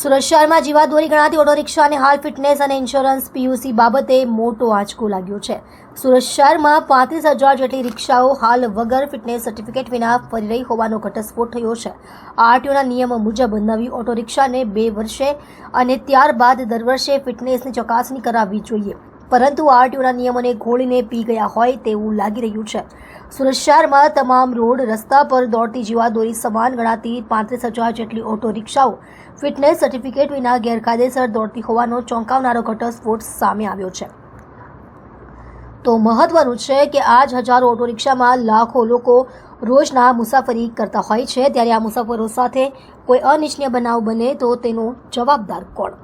સુરત શહેરમાં જીવાદોરી ગણાતી ઓટો રિક્ષાને હાલ ફિટનેસ અને ઇન્સ્યોરન્સ પીયુસી બાબતે મોટો આંચકો લાગ્યો છે. સુરત શહેરમાં પાંત્રીસ હજાર જેટલી રિક્ષાઓ હાલ વગર ફિટનેસ સર્ટિફિકેટ વિના ફરી રહી હોવાનો ઘટસ્ફોટ થયો છે. આરટીઓના નિયમો મુજબ નવી ઓટો રિક્ષાને બે વર્ષે અને ત્યારબાદ દર વર્ષે ફિટનેસની ચકાસણી કરાવવી જોઈએ. પરંતુ આરટીઓના નિયમોને ઘોળીને પી ગયા હોય તેવું લાગી રહ્યું છે. સુરત શહેરમાં તમામ રોડ, રસ્તા પર દોડતી જીવાદોરી સમાન ગણાતી પાંત્રીસ હજાર જેટલી ઓટો રિક્ષાઓ, ફિટનેસ સર્ટિફિકેટ વિના ગેરકાયદેસર દોડતી હોવાનો ચોંકાવનારો ઘટસ્ફોટ સામે આવ્યો છે. તો મહત્વનું છે કે આજ હજારો ઓટો રિક્ષામાં લાખો લોકો રોજના મુસાફરી કરતા હોય છે. ત્યારે આ મુસાફરો સાથે કોઈ અનિચ્છનીય બનાવ બને તો તેનો જવાબદાર કોણ?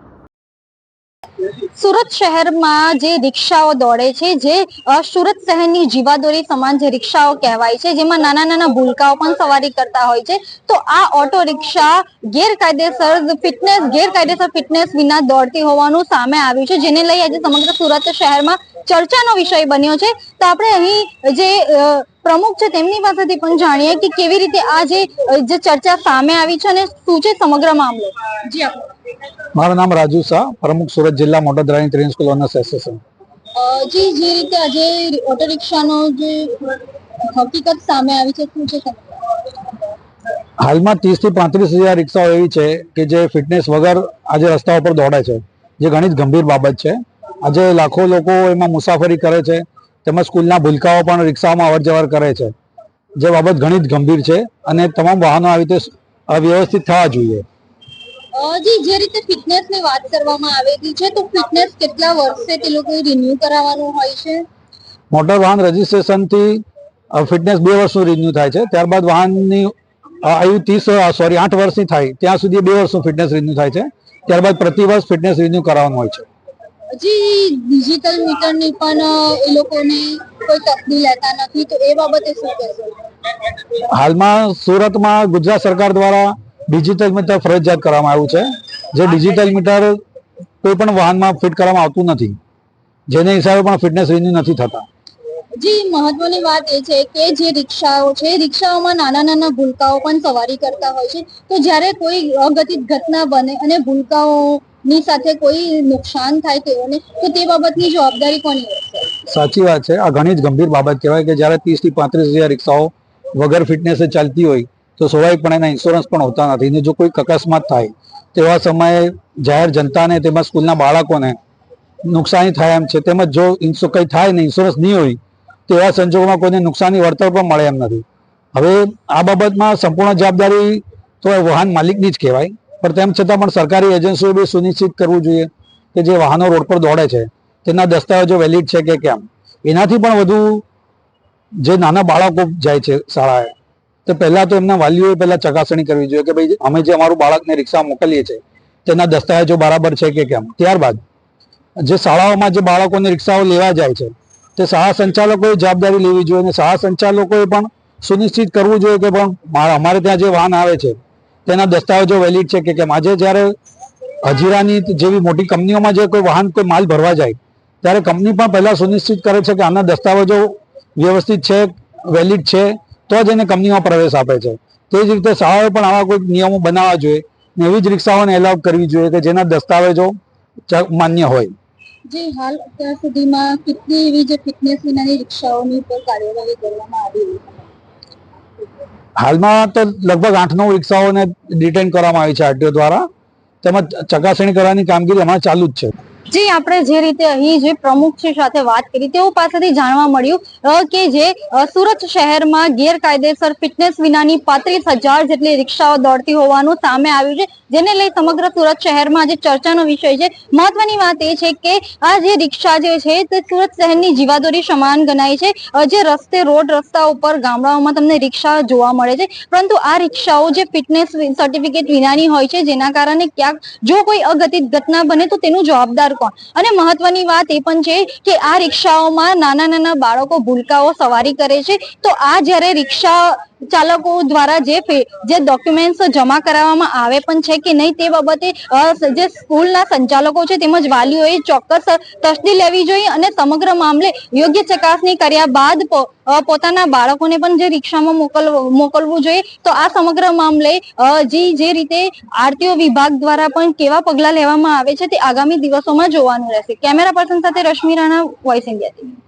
સુરત શહેરમાં જે રિક્ષાઓ દોડે છે, જે સુરત શહેરની જીવાદોરી સમાન જે રિક્ષાઓ કહેવાય છે, જેમાં નાના નાના ભૂલકાઓ પણ સવારી કરતા હોય છે, તો આ ઓટો રિક્ષા ગેરકાયદેસર ફિટનેસ ગેરકાયદેસર ફિટનેસ વિના દોડતી હોવાનું સામે આવ્યું છે, જેને લઈ આજે સમગ્ર સુરત શહેરમાં ચર્ચાનો વિષય બન્યો છે. તો આપણે અહીં જે પ્રમુખ છે તેમની પાસેથી પણ જાણીએ કે કેવી રીતે આ જે જે ચર્ચા સામે આવી છે અને શું છે સમગ્ર મામલો. જી મારું નામ રાજુ શાહ પ્રમુખ સુરત જિલ્લા મોટોદરાની ટ્રેન સ્કૂલ ઓનર્સ એસોસિએશન. જી જે રીતે આજે ઓટો રિક્ષાનો જે હકીકત સામે આવી છે શું છે હાલમાં ત્રીસથી પાંત્રીસ હજાર રિક્ષાઓ એવી છે કે જે ફિટનેસ વગર આજે રસ્તાઓ પર દોડે છે. જે ઘણી જ ગંભીર બાબત છે. આજે લાખો લોકો એમાં મુસાફરી કરે છે. તેમજ સ્કૂલના ભૂલકાઓ પણ રિક્ષામાં અવર જવર કરે છે. જે બાબત ઘણી જ ગંભીર છે અને તમામ વાહનો આવી રીતે વ્યવસ્થિત થવા જોઈએ. જી જે રીતે ફિટનેસની વાત કરવામાં આવેલી છે તો ફિટનેસ કેટલા વર્ષે તે લોકો રિન્યુ કરાવવાનું હોય છે? મોટર વાહન રજીસ્ટ્રેશનથી ફિટનેસ બે વર્ષનું રિન્યુ થાય છે. ત્યારબાદ વાહનની આયુ ત્રીસ સોરી આઠ વર્ષની થાય. ત્યાં સુધી બે વર્ષનું ફિટનેસ રિન્યુ થાય છે. ત્યારબાદ પ્રતિ વર્ષ ફિટનેસ રિન્યુ કરાવવાનું હોય છે. જી ડિજિટલ મીટરની પણ એ લોકોને કોઈ તકલીફ લેતા નથી. તો એ બાબતે શું કહેશો? હાલમાં સુરતમાં ગુજરાત સરકાર દ્વારા ડિજિટલ મીટર ફરજિયાત કરવામાં આવ્યું છે. જે ડિજિટલ મીટર કોઈ પણ વાહનમાં ફિટ કરવામાં આવતું નથી. જેને હિસાબે પણ ફિટનેસ રિન્યુ નથી થતા. જી મહત્વની વાત એ છે કે જે રિક્ષાઓ છે રિક્ષાઓમાં નાના નાના ભૂલકાઓ પણ સવારી કરતા હોય છે. તો જ્યારે કોઈ અઘટિત ઘટના બને અને ભૂલકાઓની સાથે કોઈ નુકસાન થાય તેઓને તો તે બાબતની જવાબદારી કોની સાચી વાત છે. આ ઘણી જ ગંભીર બાબત કહેવાય કે જ્યારે ત્રીસથી પાંત્રીસ હજાર રિક્ષાઓ વગર ફિટનેસે ચાલતી હોય, તો સ્વાભાવિકપણે એના ઇન્સ્યોરન્સ પણ હોતા નથી. ને જો કોઈ અકસ્માત થાય તેવા સમયે જાહેર જનતાને તેમજ સ્કૂલના બાળકોને નુકસાની થાય એમ છે. તેમજ જો કંઈ થાય ને ઇન્સ્યોરન્સ નહીં હોય તેવા સંજોગોમાં કોઈને નુકસાની વળતર પણ મળે એમ નથી. હવે આ બાબતમાં સંપૂર્ણ જવાબદારી તો વાહન માલિકની જ કહેવાય. પણ તેમ છતાં પણ સરકારી એજન્સીઓ બી સુનિશ્ચિત કરવું જોઈએ કે જે વાહનો રોડ પર દોડે છે, તેના દસ્તાવેજો વેલિડ છે કે કેમ? એનાથી પણ વધુ જે નાના બાળકો જાય છે શાળાએ, તો પહેલાં તો એમના વાલીઓએ પહેલાં ચકાસણી કરવી જોઈએ કે ભાઈ અમે જે અમારું બાળકને રિક્ષા મોકલીએ છીએ, તેના દસ્તાવેજો બરાબર છે કે કેમ? ત્યારબાદ જે શાળાઓમાં જે બાળકોને રિક્ષાઓ લેવા જાય છે, તે શાળા સંચાલકોએ જવાબદારી લેવી જોઈએ અને શાળા સંચાલકોએ પણ સુનિશ્ચિત કરવું જોઈએ કે પણ અમારે ત્યાં જે વાહન આવે છે તેના દસ્તાવેજો વેલિડ છે કે કેમ? આજે જ્યારે હજીરાની જેવી મોટી કંપનીઓમાં જે કોઈ વાહન, કોઈ માલ ભરવા જાય, ત્યારે કંપની પણ પહેલાં સુનિશ્ચિત કરે છે કે આના દસ્તાવેજો વ્યવસ્થિત છે વેલિડ છે, તો જ એને કંપનીમાં પ્રવેશ આપે છે. તે જ રીતે શાળાઓએ પણ આવા કોઈ નિયમો બનાવવા જોઈએ ને એવી જ રિક્ષાઓને એલાઉ કરવી જોઈએ કે જેના દસ્તાવેજો માન્ય હોય. જે, હાલ હાલમાં તો લગભગ આઠ નવ રિક્ષાઓને ડિટેન કરવામાં આવી છે, આરટીઓ દ્વારા. તેમજ ચકાસણી કરવાની કામગીરી હમણાં ચાલુ જ છે. જી આપણે જે રીતે અહીં જે પ્રમુખ છે સાથે વાત કરી, તેઓ પાસેથી જાણવા મળ્યું કે જે સુરત શહેરમાં ગેરકાયદેસર ફિટનેસ વિનાની પાંત્રીસ હજાર જેટલી રિક્ષાઓ દોડતી હોવાનું સામે આવ્યું છે, જેને લઈ સમગ્ર સુરત શહેરમાં આજે ચર્ચાનો વિષય છે. મહત્વની વાત એ છે કે, આ જે રિક્ષા જે છે, તે સુરત શહેરની જીવાદોરી સમાન ગણાય છે. જે રસ્તે, રોડ રસ્તા ઉપર ગામડાઓમાં તમને રિક્ષા જોવા મળે છે. પરંતુ આ રિક્ષાઓ જે ફિટનેસ સર્ટિફિકેટ વિનાની હોય છે, જેના કારણે ક્યાંક જો કોઈ અગતિત ઘટના બને તો તેનું જવાબદાર કોણ અને મહત્વની વાત એ પણ છે કે આ રિક્ષાઓમાં નાના નાના બાળકો ભૂલકાઓ સવારી કરે છે. તો આ જ્યારે રિક્ષા ચાલકો દ્વારા જે જે ડોક્યુમેન્ટ્સ જમા કરાવવામાં આવે પણ છે કે નહીં તે બાબતે જે સ્કૂલના સંચાલકો છે તેમજ વાલીઓએ ચોક્કસ તસદી લેવી જોઈએ અને સમગ્ર મામલે યોગ્ય ચકાસણી કર્યા બાદ પોતાના બાળકોને પણ જે રિક્ષામાં મોકલ મોકલવું જોઈએ. તો આ સમગ્ર મામલે જે જે રીતે આરટીઓ વિભાગ દ્વારા પણ કેવા પગલાં લેવામાં આવે છે તે આગામી દિવસોમાં જોવાનું રહેશે. કેમેરા પર્સન સાથે રશ્મિ રાણા વોઇસ ઇન્ડિયા